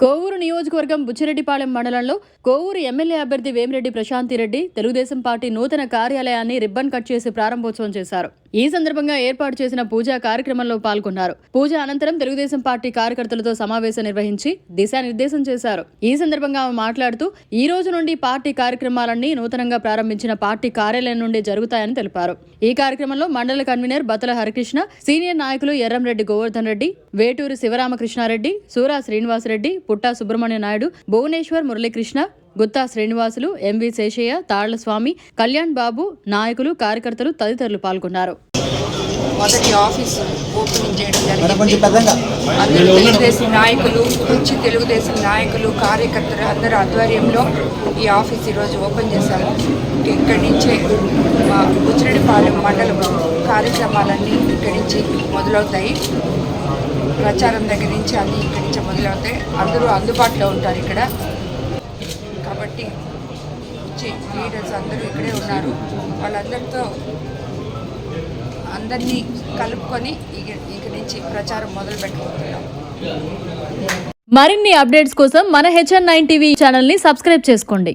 కోవూరు నియోజకవర్గం బుచ్చిరెడ్డిపాలెం మండలంలో కోవూరు ఎమ్మెల్యే అభ్యర్థి వేమిరెడ్డి ప్రశాంతిరెడ్డి తెలుగుదేశం పార్టీ నూతన కార్యాలయాన్ని రిబ్బన్ కట్ చేసి ప్రారంభోత్సవం చేశారు. ఈ సందర్భంగా ఏర్పాటు చేసిన పూజా కార్యక్రమంలో పాల్గొన్నారు. పూజ అనంతరం తెలుగుదేశం పార్టీ కార్యకర్తలతో సమావేశం నిర్వహించి దిశానిర్దేశం చేశారు. ఈ సందర్భంగా ఆమె మాట్లాడుతూ ఈ రోజు నుండి పార్టీ కార్యక్రమాలన్నీ నూతనంగా ప్రారంభించిన పార్టీ కార్యాలయం నుండి జరుగుతాయని తెలిపారు. ఈ కార్యక్రమంలో మండల కన్వీనర్ బతల హరికృష్ణ సీనియర్ నాయకులు ఎర్రంరెడ్డి గోవర్ధన్ రెడ్డి వేటూరు శివరామకృష్ణారెడ్డి సూరా శ్రీనివాసరెడ్డి పుట్టా సుబ్రహ్మణ్య నాయుడు భువనేశ్వర్ మురళీకృష్ణ గుత్తా శ్రీనివాసులు ఎంవి శేషయ్య తాళ్ళస్వామి కళ్యాణ్ బాబు నాయకులు కార్యకర్తలు తదితరులు పాల్గొన్నారు. మొదటి ఆఫీసు ఓపెనింగ్ చేయడం జరిగింది. అందరూ తెలుగుదేశం నాయకులు మంచి తెలుగుదేశం నాయకులు కార్యకర్తలు అందరి ఆధ్వర్యంలో ఈ ఆఫీస్ ఈరోజు ఓపెన్ చేశాము ఇక్కడి నుంచే మా బుచ్చిరెడ్డిపాలెం మండలం కార్యక్రమాలన్నీ ఇక్కడి నుంచి మొదలవుతాయి. ప్రచారం దగ్గర నుంచి అన్నీ ఇక్కడి నుంచి మొదలవుతాయి. అందరూ అందుబాటులో ఉంటారు ఇక్కడ. కాబట్టి వచ్చి లీడర్స్ అందరూ ఇక్కడే ఉన్నారు. వాళ్ళందరితో అందరినీ కలుపుకొని ఇక నుంచి ప్రచారం మొదలు పెట్టబోతున్నాం. మరిన్ని అప్డేట్స్ కోసం మన హెచ్ఎన్ నైన్ టీవీ ఛానల్ని సబ్స్క్రైబ్ చేసుకోండి.